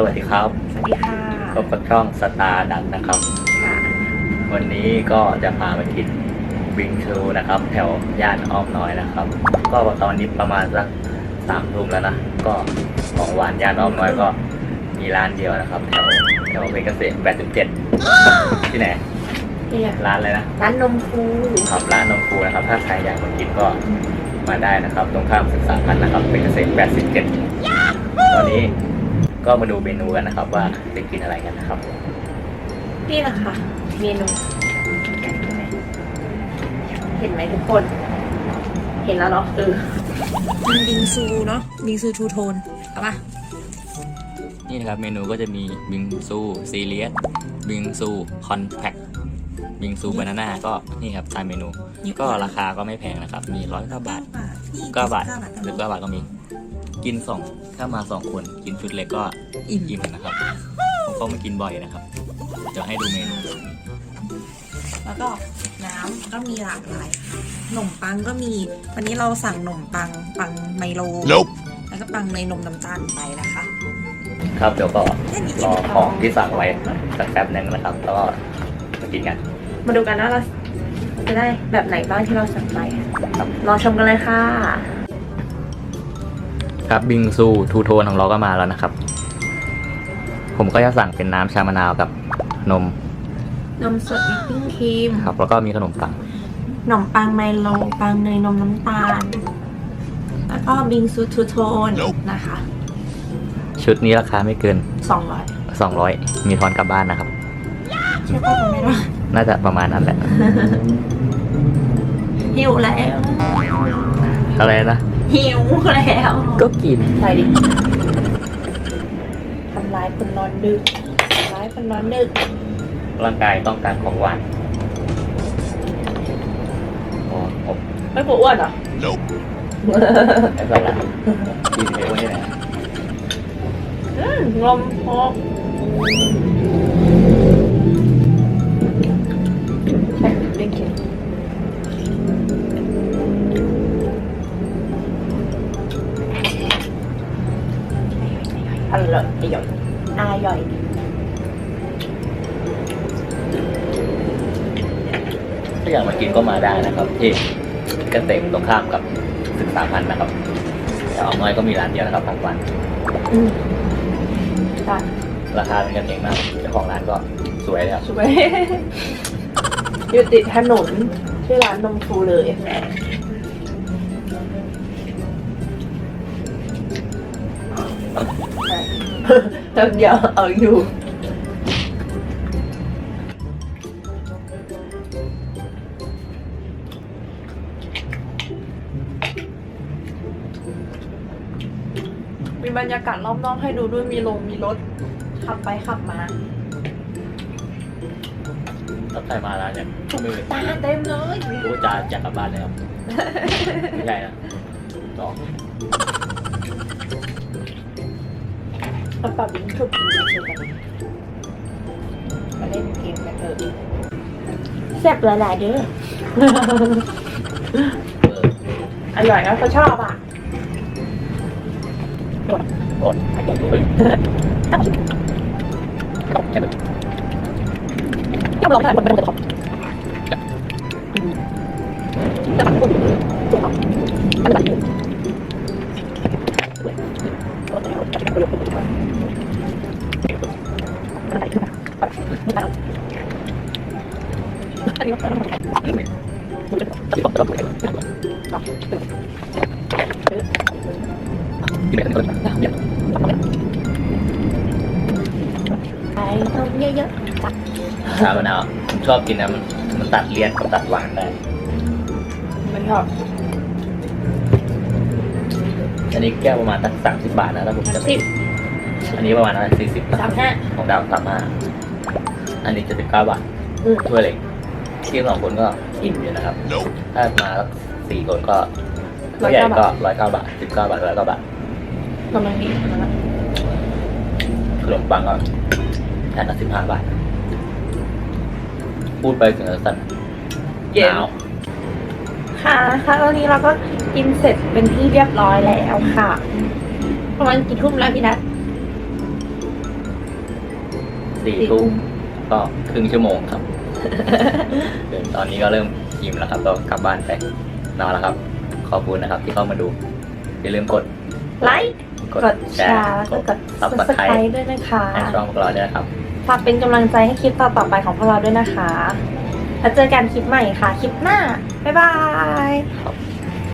สวัสดีครับสวัสดีค่ะพบกับช่องสตาร์ดันนะครับ ค่ะวันนี้ก็จะพาไปกินวิงชูนะครับ แถวย่านอ้อมน้อยนะครับ ก็ตอนนี้ประมาณสักสามทุ่มแล้วนะ ก็ของหวานย่านอ้อมน้อยก็มีร้านเดียวนะครับ แถวแถวเพชรเกษม87 ที่ไหนนี่อะร้านอะไรนะ ร้านนมฟูครับร้านนมฟูนะครับ ถ้าใครอยากมากินก็มาได้นะครับ ตรงข้ามศึกษาพันธ์นะครับเป็นเกษม87 ตอนนี้ ก็มาดูเมนูกันนะครับ ว่าจะกินอะไรกันนะครับ นี่นะคะเมนูเห็นไหมทุกคน เห็นแล้วเนาะเออเป็นบิงซูเนาะบิงซูทูโทนเอาปะนี่นะครับเมนูก็จะมีบิงซูซีเรียสบิงซูคอนแพคบิงซูบานาน่าก็นี่ครับตามเมนู ก็ราคาก็ไม่แพงนะครับ มีร้อยเก้าบาทนี่เก้าบาทเก้าบาทหรือเก้าบาทก็มี กินสองถ้ามาสองคนกินชุดเล็กก็อิ่มอิ่มนะครับ ผมก็ไม่กินบ่อยนะครับเดี๋ยวให้ดูเมนูแล้วก็น้ำก็มีหลากหลายขนมปังก็มี วันนี้เราสั่งขนมปังปังไมโล Nope แล้วก็ปังในนมน้ำตาลไปนะคะ ครับเดี๋ยวก็แค่นี้รอของที่สั่งไว้สักแป๊บหนึงนะครับ แล้วก็มากินกัน มาดูกันนะเราจะได้แบบไหนบ้างที่เราสั่งไปครับรอชมกันเลยค่ะ ครับบิงซูทูโทนของเราก็มาแล้วนะครับ ผมก็จะสั่งเป็นน้ำชามะนาวกับนม นมสดวิปปิ้งครีมครับ แล้วก็มีขนมปังขนมปังไมโลปังเนยนมน้ำตาล แล้วก็บิงซูทูโทน Nope นะคะ ชุดนี้ราคาไม่เกิน 200 200 มีทอนกลับบ้านนะครับ ใช่ป่ะคุณไม่รู้น่าจะประมาณนั้นแหละ หิวแล้ว อะไรนะ หิวแล้วก็กิน ใส่ดิทำร้ายคนนอนดึกทำร้ายคนนอนดึกร่างกายต้องการของหวานโอ้ผมไม่ปวดอ้วนเหรอ Nope ไม่เป็นไรกินไปวันนี้แหละ อืมงมพก ร่อยอร่อยอร่อยถ้าอยากมากินก็มาได้นะครับ ที่เกษมตรงข้ามกับศึกษาพันธ์นะครับแต่เอาน้อยก็มีร้านเดียวนะครับของหวานอืมค่ะราคาเป็นกันเองมากเจ้าของร้านก็สวยเลยครับสวย อยู่ติดถนนชื่อร้านนมฟูเลย แป๊บเดียวเอาอยู่ มีบรรยากาศรอบนอกให้ดูด้วยมีลงมีรถ ขับไปขับมาถ้าใครมาร้านเนี่ยมือตาเต็มเลยรู้จะอยากกลับบ้านแล้วไม่ใช่นะสอง เอาปรับบิงถูกกินดีช่วยกันมาเล่นเกมกันเถอะแซ่บหลายๆเด้อเอออร่อยนะเขาชอบอะอดเฮ้ยแค่แบบชอบลองถ่ายคนเป็นคนขอบไปต้อ งเยอะชามะนาวผมชอบกินนะมันมันตัดเลี่ยนกับตัดหวานได้ๆไม่ชอบอันนี้แก้วประมาณสักสามสิบบาทนะถ้าผมจะไม่สิบอันนี้ประมาณนั้นสี่สิบสามห้าของดาวสามห้า อันนี้เจ็ดสิบเก้าบาทอืมถ้วยเล็กที่สองคนก็อิ่มอยู่นะครับ Nope ถ้ามาสักสี่คนก็ถ้วยใหญ่ก็ร้อยเก้าบาทสิบเก้าบาทร้อยเก้าบาทกำลังดีกำลังขนมปังก็แผ่นละสิบห้าบาท พูดไปถึงจะสั่นหนาวค่ะค่ะตอนนี้เราก็กินเสร็จเป็นที่เรียบร้อยแล้วค่ะประมาณกี่ทุ่มแล้วพี่นัทสี่ทุ่ม ก็ครึ่งชั่วโมงครับเดี๋ยวตอนนี้ก็เริ่มอิ่มแล้วครับก็กลับบ้านไปนอนแล้วครับ ขอบคุณนะครับที่เข้ามาดู อย่าลืมกดไลค์กดแชร์แล้วก็กดซับสไคร subscribe ต์ด้วยนะคะให้ช่องพวกเราด้วยนะครับฝากเป็นกำลังใจให้คลิปต่อๆไปของพวกเราด้วยนะคะ แล้วเจอกันคลิปใหม่ค่ะ คลิปหน้า บ๊ายบายขอบ